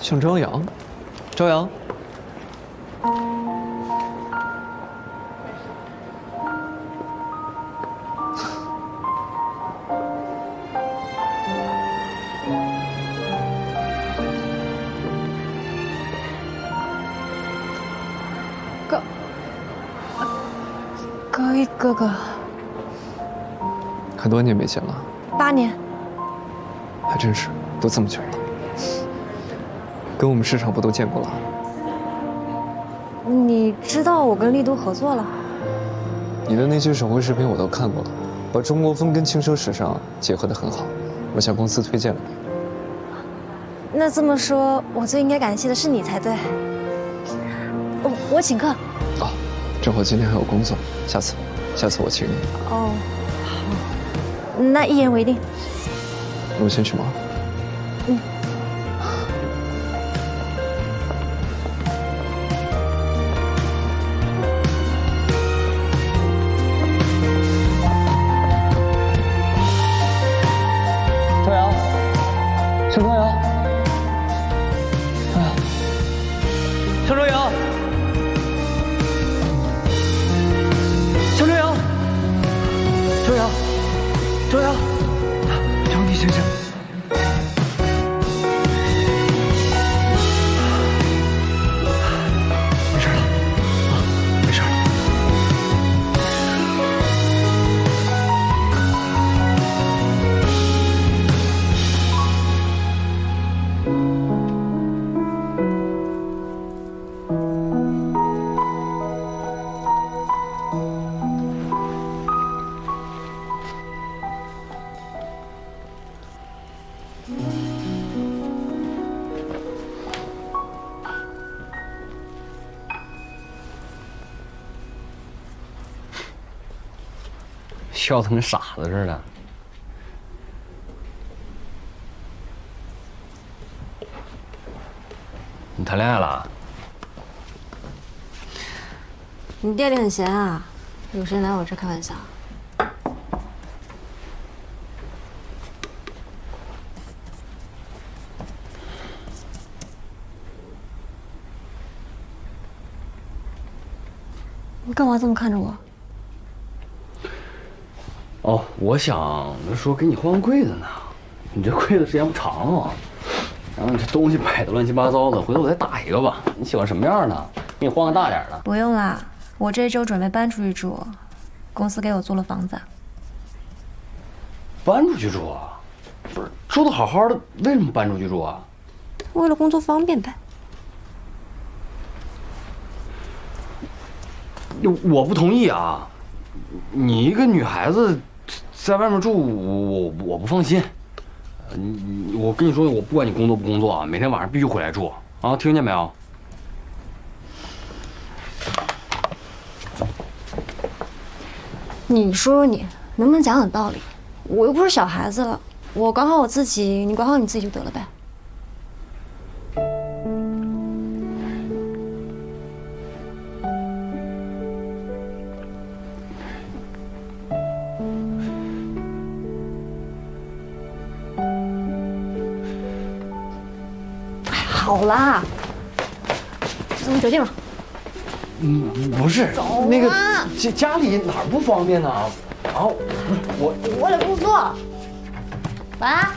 像朝阳，朝阳。高一哥哥，很多年没见了，八年，还真是都这么久了。跟我们市场部都见过了，你知道我跟丽都合作了？你的那些手绘视频我都看过了，把中国风跟轻奢时尚结合的很好，我向公司推荐了你。那这么说，我最应该感谢的是你才对。我我请客。哦，正好今天还有工作，下次，下次我请你。哦，好，那一言为定。我先去忙。都有笑的跟傻子似的。你谈恋爱了？你店里很闲啊？有时间来我这开玩笑？你干嘛这么看着我？哦，我想说给你换柜子呢。你这柜子时间不长啊，然后你这东西摆的乱七八糟的，回头我再打一个吧。你喜欢什么样的？给你换个大点的。不用啦，我这周准备搬出去住，公司给我租了房子。搬出去住啊？不是住的好好的，为什么搬出去住啊？为了工作方便呗。我不同意啊！你一个女孩子在外面住，我我不放心。你我跟你说，我不管你工作不工作啊，每天晚上必须回来住啊，听见没有？你说说你能不能讲点道理？我又不是小孩子了，我管好我自己，你管好你自己就得了呗。好啦，就这么决定了。嗯，不是走那个啊家家里哪儿不方便呢？啊，不是我我得工作。晚安。